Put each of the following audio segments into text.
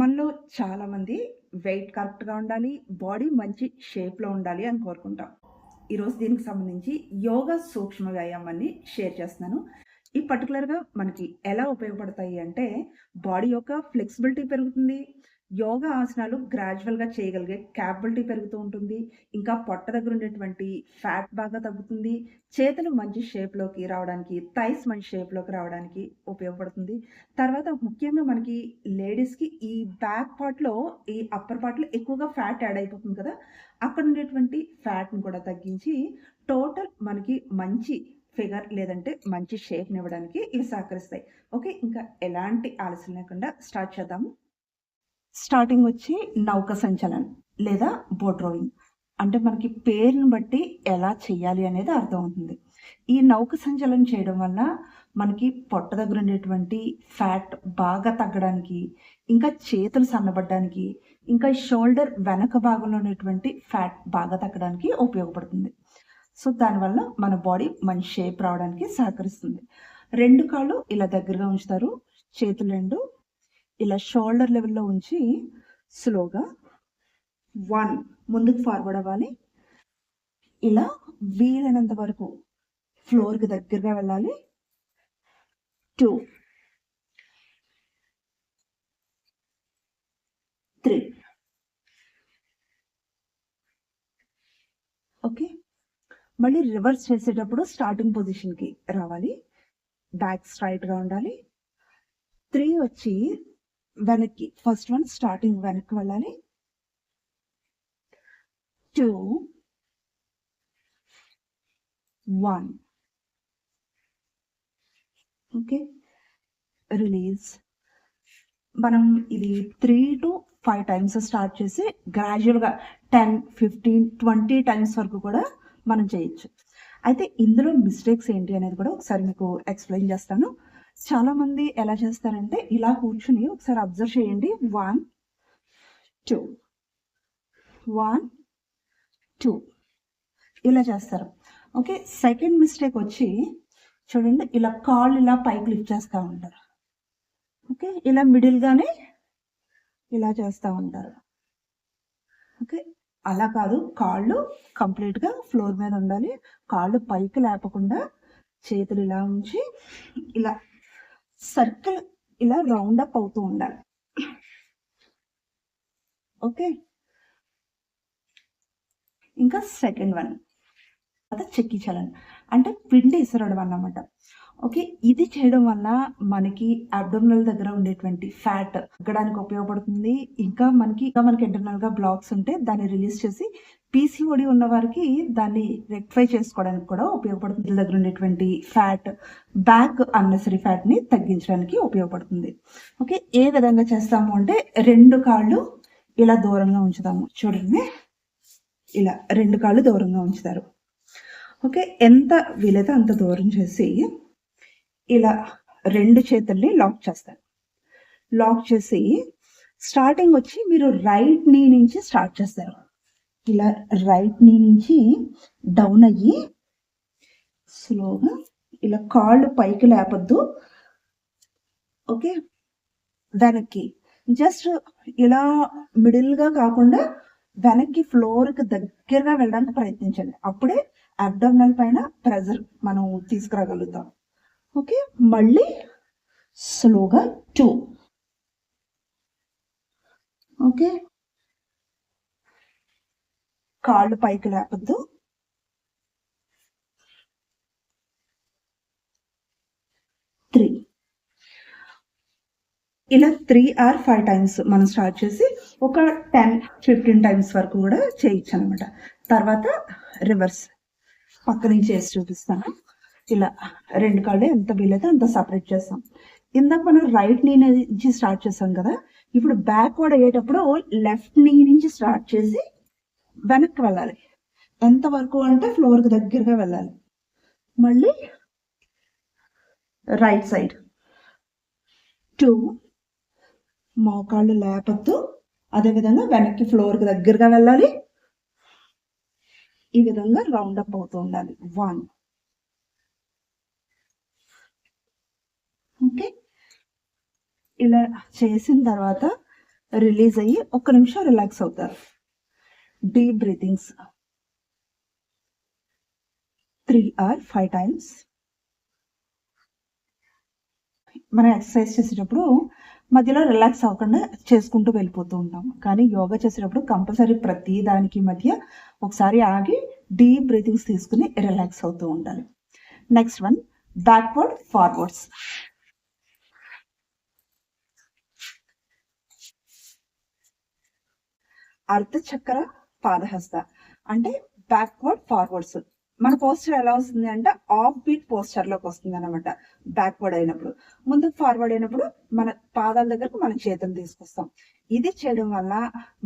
మనలో చాలామంది వెయిట్ కరెక్ట్‌గా ఉండాలి, బాడీ మంచి షేప్‌లో ఉండాలి అని కోరుకుంటాం. ఈరోజు దీనికి సంబంధించి యోగా సూక్ష్మ వ్యాయామాన్ని షేర్ చేస్తున్నాను. ఈ పర్టికులర్గా మనకి ఎలా ఉపయోగపడతాయి అంటే, బాడీ యొక్క ఫ్లెక్సిబిలిటీ పెరుగుతుంది. యోగా ఆసనాలు గ్రాడ్యువల్‌గా చేయగలిగే క్యాపబిలిటీ పెరుగుతూ ఉంటుంది. ఇంకా పొట్ట దగ్గర ఉండేటువంటి ఫ్యాట్ బాగా తగ్గుతుంది. చేతులు మంచి షేప్‌లోకి రావడానికి, థైస్ మంచి షేప్‌లోకి రావడానికి ఉపయోగపడుతుంది. తర్వాత ముఖ్యంగా మనకి లేడీస్‌కి ఈ బ్యాక్ పార్ట్‌లో, ఈ అప్పర్ పార్ట్‌లో ఎక్కువగా ఫ్యాట్ యాడ్ అయిపోతుంది కదా! అక్కడ ఉండేటువంటి ఫ్యాట్‌ని కూడా తగ్గించి, టోటల్ మనకి మంచి ఫిగర్ లేదంటే మంచి షేప్ని ఇవ్వడానికి ఇవి సహకరిస్తాయి. ఓకే. ఇంకా ఎలాంటి ఆలస్యం లేకుండా స్టార్ట్ చేద్దాము. స్టార్టింగ్ వచ్చి నౌక సంచలనం లేదా బోట్ రోయింగ్. అంటే మనకి పేరుని బట్టి ఎలా చేయాలి అనేది అర్థమవుతుంది. ఈ నౌక సంచలనం చేయడం వల్ల మనకి పొట్ట దగ్గర ఉండేటువంటి ఫ్యాట్ బాగా తగ్గడానికి, ఇంకా చేతులు సన్నబడ్డానికి, ఇంకా షోల్డర్ వెనక భాగంలో ఉన్నటువంటి ఫ్యాట్ బాగా తగ్గడానికి ఉపయోగపడుతుంది. సో, దానివల్ల మన బాడీ మంచి షేప్ రావడానికి సహకరిస్తుంది. రెండు కాళ్ళు ఇలా దగ్గరగా ఉంచుతారు. చేతులు రెండు ఇలా షోల్డర్ లెవెల్‌లో ఉంచి స్లోగా వన్ ముందుకు ఫార్వర్డ్ అవ్వాలి. ఇలా వీలైనంత వరకు ఫ్లోర్‌కి దగ్గరగా వెళ్ళాలి. 2 3 ఓకే. మళ్ళీ రివర్స్ చేసేటప్పుడు స్టార్టింగ్ పొజిషన్‌కి రావాలి. బ్యాక్ స్ట్రైట్గా ఉండాలి. త్రీ వచ్చి వెనక్కి ఫస్ట్ వన్ స్టార్టింగ్ వెనక్కి వెళ్ళాలి. 2 1 ఓకే. రిలీజ్. మనం ఇది 3-5 టైమ్స్ స్టార్ట్ చేసి గ్రాడ్యువల్‌గా 10, 15, 20 టైమ్స్ వరకు కూడా మనం చేయొచ్చు. అయితే ఇందులో మిస్టేక్స్ ఏంటి అనేది కూడా ఒకసారి మీకు ఎక్స్‌ప్లెయిన్ చేస్తాను. చాలామంది ఎలా చేస్తారంటే ఇలా కూర్చొని ఒకసారి అబ్జర్వ్ చేయండి. 1 2 1 2 ఇలా చేస్తారు. ఓకే. సెకండ్ మిస్టేక్ వచ్చి చూడండి ఇలా కాళ్ళు ఇలా పైకి లిఫ్ట్ చేస్తూ ఉంటారు. ఓకే. ఇలా మిడిల్‌గానే ఇలా చేస్తూ ఉంటారు. ఓకే. అలా కాదు. కాళ్ళు కంప్లీట్‌గా ఫ్లోర్ మీద ఉండాలి. కాళ్ళు పైకి లేపకుండా చేతులు ఇలా ఉంచి ఇలా సర్కిల్ ఇలా రౌండ్ అప్ అవుతూ ఉండాలి. ఓకే. ఇంకా సెకండ్ వన్. తర్వాత చెక్కి చలన్. అంటే పిండి ఇసరడం అన్నమాట. ఓకే. ఇది చేయడం వల్ల మనకి అబ్డోమినల్ దగ్గర ఉండేటువంటి ఫ్యాట్ తగ్గడానికి ఉపయోగపడుతుంది. ఇంకా మనకి ఇంకా మనకి ఇంటర్నల్‌గా బ్లాక్స్ ఉంటే దాన్ని రిలీజ్ చేసి పీసీఓడి ఉన్నవారికి దాన్ని రెక్టిఫై చేసుకోవడానికి కూడా ఉపయోగపడుతుంది. వీళ్ళ దగ్గర ఉండేటువంటి ఫ్యాట్, బ్యాక్ అన్నెసరీ ఫ్యాట్‌ని తగ్గించడానికి ఉపయోగపడుతుంది. ఓకే. ఏ విధంగా చేస్తాము అంటే రెండు కాళ్ళు ఇలా దూరంగా ఉంచుతాము. చూడండి. ఇలా రెండు కాళ్ళు దూరంగా ఉంచుతారు. ఓకే. ఎంత వీలైతే అంత దూరం చేసి ఇలా రెండు చేతుల్ని లాక్ చేస్తారు. లాక్ చేసి స్టార్టింగ్ వచ్చి మీరు రైట్ నీ నుంచి స్టార్ట్ చేస్తారు. ఇలా రైట్ నీ నుంచి డౌన్ అయ్యి స్లోగా ఇలా కాళ్ళు పైకి లేపొద్దు. ఓకే. వెనక్కి జస్ట్ ఇలా మిడిల్‌గా కాకుండా వెనక్కి ఫ్లోర్‌కి దగ్గరగా వెళ్ళడానికి ప్రయత్నించండి. అప్పుడే అబ్డోమినల్ పైన ప్రెజర్ మనం తీసుకురాగలుగుతాం. ఓకే. మళ్ళీ స్లోగా టూ ఓకే. కాళ్ళు పైకి లేపద్దు త్రీ ఇలా త్రీ ఆర్ ఫైవ్ టైమ్స్ మనం స్టార్ట్ చేసి ఒక 10, 15 టైమ్స్ వరకు కూడా చేయొచ్చు అనమాట తర్వాత రివర్స్. పక్క నుంచి చేసి చూపిస్తాను. ఇలా రెండు కాళ్ళు ఎంత వీలైతే అంత సపరేట్ చేస్తాం. ఇందాక మనం రైట్ నీ నుంచి స్టార్ట్ చేసాం కదా! ఇప్పుడు బ్యాక్‌వర్డ్ అయ్యేటప్పుడు లెఫ్ట్ నీ నుంచి స్టార్ట్ చేసి వెనక్కి వెళ్ళాలి. ఎంత వరకు అంటే ఫ్లోర్‌కి దగ్గరగా వెళ్ళాలి. మళ్ళీ రైట్ సైడ్. టూ మోకాళ్ళు లేపద్దు అదే విధంగా వెనక్కి ఫ్లోర్‌కి దగ్గరగా వెళ్ళాలి. ఈ విధంగా రౌండ్ అప్ అవుతూ ఉండాలి. One okay. ఇలా చేసిన తర్వాత రిలీజ్ అయ్యి ఒక్క నిమిషం రిలాక్స్ అవుతారు deep breathings three or five times మనం ఎక్సర్సైజ్ చేసేటప్పుడు మధ్యలో రిలాక్స్ అవ్వకుండా చేసుకుంటూ వెళ్ళిపోతూ ఉంటాం. కానీ యోగా చేసేటప్పుడు కంపల్సరీ ప్రతి దానికి మధ్య ఒకసారి ఆగి డీప్ బ్రీతింగ్స్ తీసుకుని రిలాక్స్ అవుతూ ఉండాలి. Next one backward forwards ardhachakra పాదహస్త అంటే బ్యాక్వర్డ్ ఫార్వర్డ్స్ మన పోస్టర్ ఎలా వస్తుంది అంటే ఆఫ్ బీట్ పోస్టర్లోకి వస్తుంది అనమాట బ్యాక్వర్డ్ అయినప్పుడు. ముందుకు ఫార్వర్డ్ అయినప్పుడు మన పాదాల దగ్గరకు మన చేతులు తీసుకొస్తాం. ఇది చేయడం వల్ల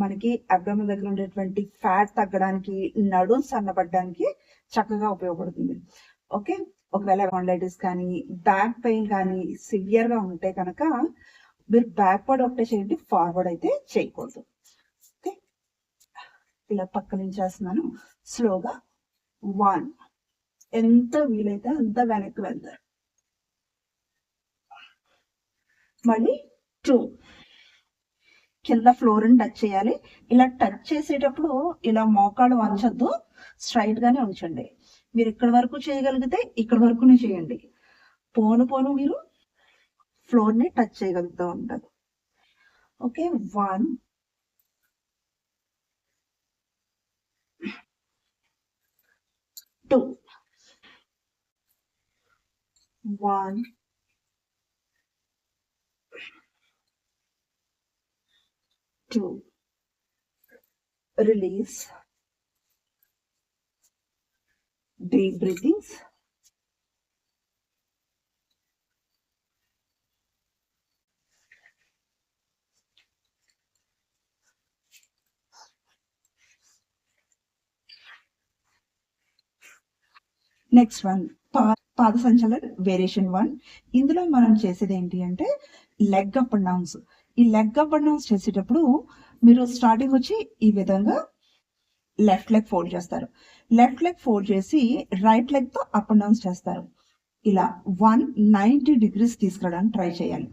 మనకి అబ్డమన్ దగ్గర ఉండేటువంటి ఫ్యాట్ తగ్గడానికి నడుం సన్నబడడానికి చక్కగా ఉపయోగపడుతుంది. ఓకే ఒకవేళ ఆన్లైటిస్ కానీ బ్యాక్ పెయిన్ కానీ సివియర్గా ఉంటే కనుక మీరు బ్యాక్వర్డ్ ఒకటే చేయండి ఫార్వర్డ్ అయితే చేయకూడదు. ఇలా పక్క నుంచి చేస్తున్నాను స్లోగా వన్ ఎంత వీలైతే అంత వెనక్కి వెళ్తారు. మళ్ళీ టూ కింద ఫ్లోర్ని టచ్ చేయాలి. ఇలా టచ్ చేసేటప్పుడు ఇలా మోకాళ్ళు వంచొద్దు. స్ట్రైట్ గానే ఉంచండి. మీరు ఇక్కడ వరకు చేయగలిగితే ఇక్కడ వరకునే చేయండి. పోను పోను మీరు ఫ్లోర్ని టచ్ చేయగలుగుతూ ఉంటారు. Okay one two, one, two, release, deep breathings. Next one పాద సంచలన వేరియేషన్ వన్ ఇందులో మనం చేసేది ఏంటి అంటే లెగ్ అప్ అండ్ డౌన్స్ ఈ లెగ్ అప్ అండ్ డౌన్స్ చేసేటప్పుడు మీరు స్టార్టింగ్ వచ్చి ఈ విధంగా లెఫ్ట్ లెగ్ ఫోల్డ్ చేస్తారు. లెఫ్ట్ లెగ్ ఫోల్డ్ చేసి రైట్ లెగ్తో అప్ అండ్ డౌన్స్ చేస్తారు. ఇలా వన్ నైంటీ డిగ్రీస్ తీసుకురావడానికి ట్రై చేయాలి.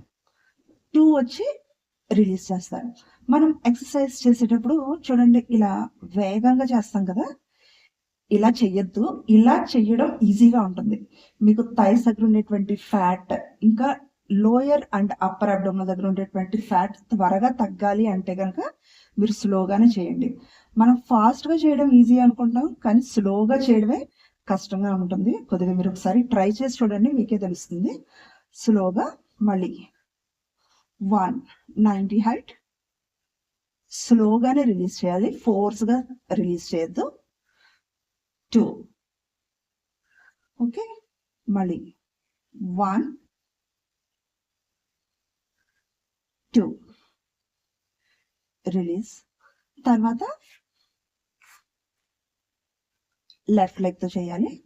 టూ వచ్చి రిలీజ్ చేస్తారు. మనం ఎక్సర్సైజ్ చేసేటప్పుడు చూడండి ఇలా వేగంగా చేస్తాం కదా ఇలా చెయ్యొద్దు. ఇలా చెయ్యడం ఈజీగా ఉంటుంది. మీకు థైస్ దగ్గర ఉండేటువంటి ఫ్యాట్ ఇంకా లోయర్ అండ్ అప్పర్ అబ్డోమ్ దగ్గర ఉండేటువంటి ఫ్యాట్ త్వరగా తగ్గాలి అంటే కనుక మీరు స్లోగానే చేయండి. మనం ఫాస్ట్గా చేయడం ఈజీ అనుకుంటాం కానీ స్లోగా చేయడమే కష్టంగా ఉంటుంది. కొద్దిగా మీరు ఒకసారి ట్రై చేసి చూడండి మీకే తెలుస్తుంది. స్లోగా మళ్ళీ. One ninety height. స్లోగానే రిలీజ్ చేయాలి. ఫోర్స్గా రిలీజ్ చేయొద్దు. టూ. ఓకే మళ్ళీ. వన్. టూ. రిలీజ్. తర్వాత లెఫ్ట్ లెగ్తో చేయాలి.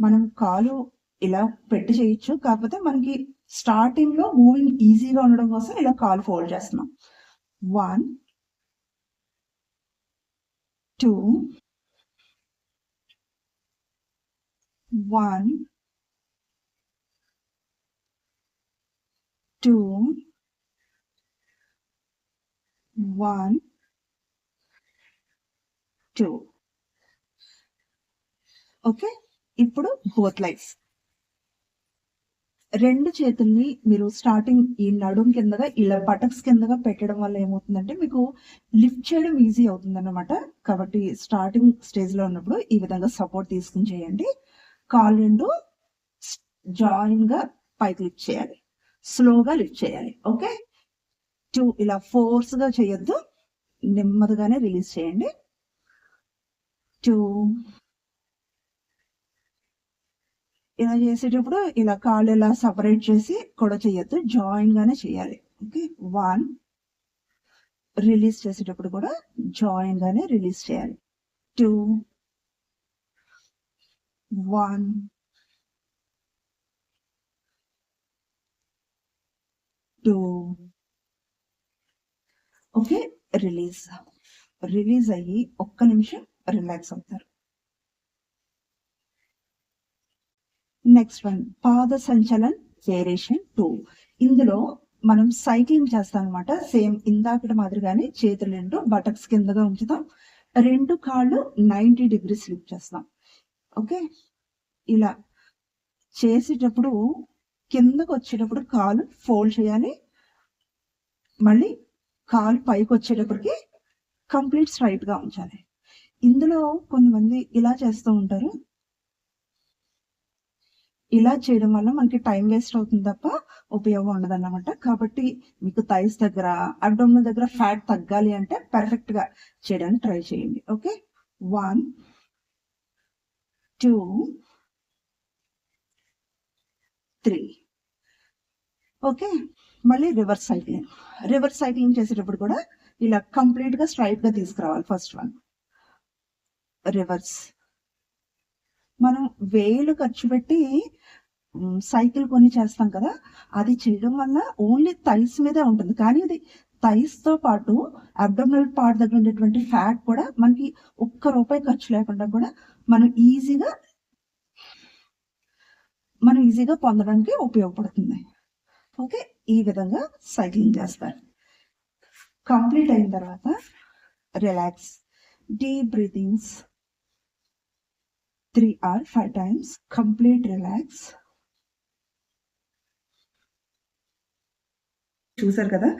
మనం కాలు ఇలా పెట్టి చేయొచ్చు కాకపోతే మనకి స్టార్టింగ్లో మూవింగ్ ఈజీగా ఉండడం కోసం ఇలా కాలు ఫోల్డ్ చేస్తున్నాం. One. Two. One, two, one, two. Okay ఇప్పుడు బోత్ లైఫ్ రెండు చేతుల్ని మీరు స్టార్టింగ్ ఈ నడుం కిందగా ఇలా బటక్స్ కిందగా పెట్టడం వల్ల ఏమవుతుందంటే మీకు లిఫ్ట్ చేయడం ఈజీ అవుతుంది అనమాట కాబట్టి స్టార్టింగ్ స్టేజ్లో ఉన్నప్పుడు ఈ విధంగా సపోర్ట్ తీసుకుని చేయండి. కాల్ రెండు జాయిన్గా పైకి లిఫ్ట్ చేయాలి. స్లోగా లిఫ్ట్ చేయాలి. ఓకే? టూ ఇలా ఫోర్స్గా చేయొద్దు. నెమ్మదిగానే రిలీజ్ చేయండి. టూ ఇలా చేసేటప్పుడు ఇలా కాళ్ళు ఇలా సపరేట్ చేసి కూడా చేయొద్దు. జాయిన్ గానే చేయాలి. ఓకే? వన్ రిలీజ్ చేసేటప్పుడు కూడా జాయిన్ గానే రిలీజ్ చేయాలి. Two one. Two. Okay release release అయ్యి ఒక్క నిమిషం రిలాక్స్ అవుతారు. నెక్స్ట్ వన్ పాద సంచలన్ వేరియేషన్ టూ ఇందులో మనం సైక్లింగ్ చేస్తాం అనమాట సేమ్ ఇందాకటి మాదిరిగానే చేతులు రెండు బటక్స్ కిందగా ఉంచుతాం. రెండు కాళ్ళు నైంటీ డిగ్రీస్ స్లిప్ చేస్తాం. ఓకే? ఇలా చేసేటప్పుడు కిందకు వచ్చేటప్పుడు కాలు ఫోల్డ్ చేయాలి. మళ్ళీ కాలు పైకి వచ్చేటప్పటికి కంప్లీట్ స్ట్రైట్గా ఉంచాలి. ఇందులో కొంతమంది ఇలా చేస్తూ ఉంటారు. ఇలా చేయడం వల్ల మనకి టైం వేస్ట్ అవుతుంది తప్ప ఉపయోగం ఉండదు అన్నమాట కాబట్టి మీకు థైస్ దగ్గర అబ్డోమినల్ దగ్గర ఫ్యాట్ తగ్గాలి అంటే పర్ఫెక్ట్గా చేయడానికి ట్రై చేయండి. Okay? One two three okay మళ్ళీ రివర్స్ సైక్లింగ్ రివర్స్ సైక్లింగ్ చేసేటప్పుడు కూడా ఇలా కంప్లీట్గా స్ట్రైట్గా తీసుకురావాలి ఫస్ట్ వన్ రివర్స్ మనం వేలు ఖర్చు పెట్టి సైకిల్ కొని చేస్తాం కదా అది చేయడం వల్ల ఓన్లీ థైస్ మీదే ఉంటుంది. కానీ ఇది థైస్తో పాటు అబ్డోమినల్ పార్ట్ దగ్గర ఉండేటువంటి ఫ్యాట్ కూడా మనకి ఒక్క రూపాయి ఖర్చు లేకుండా కూడా మనం ఈజీగా మనం ఈజీగా పొందడానికి ఉపయోగపడుతుంది. ఓకే ఈ విధంగా సైక్లింగ్ చేస్తారు కంప్లీట్ అయిన తర్వాత relax deep breathings three or five times complete relax చూసారు కదా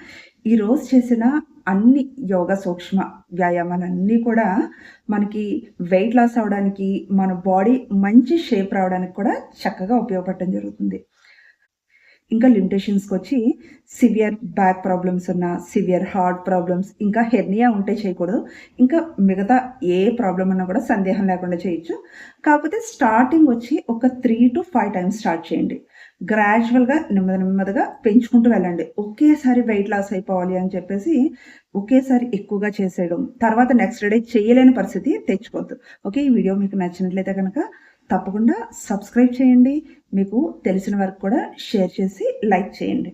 ఈ రోజు చేసిన అన్ని యోగా సూక్ష్మ వ్యాయామాలన్నీ కూడా మనకి వెయిట్ లాస్ అవడానికి మన బాడీ మంచి షేప్ రావడానికి కూడా చక్కగా ఉపయోగపడటం జరుగుతుంది. ఇంకా లిమిటేషన్స్కి వచ్చి సివియర్ బ్యాక్ ప్రాబ్లమ్స్ ఉన్న సివియర్ హార్ట్ ప్రాబ్లమ్స్ ఇంకా హెర్నియా ఉంటే చేయకూడదు. ఇంకా మిగతా ఏ ప్రాబ్లం ఉన్నా కూడా సందేహం లేకుండా చేయొచ్చు. కాకపోతే స్టార్టింగ్ వచ్చి ఒక three to five times start చేయండి. గ్రాడ్యువల్గా నెమ్మది నెమ్మదిగా పెంచుకుంటూ వెళ్ళండి. ఒకేసారి వెయిట్ లాస్ అయిపోవాలి అని చెప్పేసి ఒకేసారి ఎక్కువగా చేసేయడం. తర్వాత నెక్స్ట్ డే చేయలేని పరిస్థితి తెచ్చుకోవద్దు. ఓకే ఈ వీడియో మీకు నచ్చినట్లయితే కనుక తప్పకుండా సబ్స్క్రైబ్ చేయండి. మీకు తెలిసిన వరకు కూడా షేర్ చేసి లైక్ చేయండి.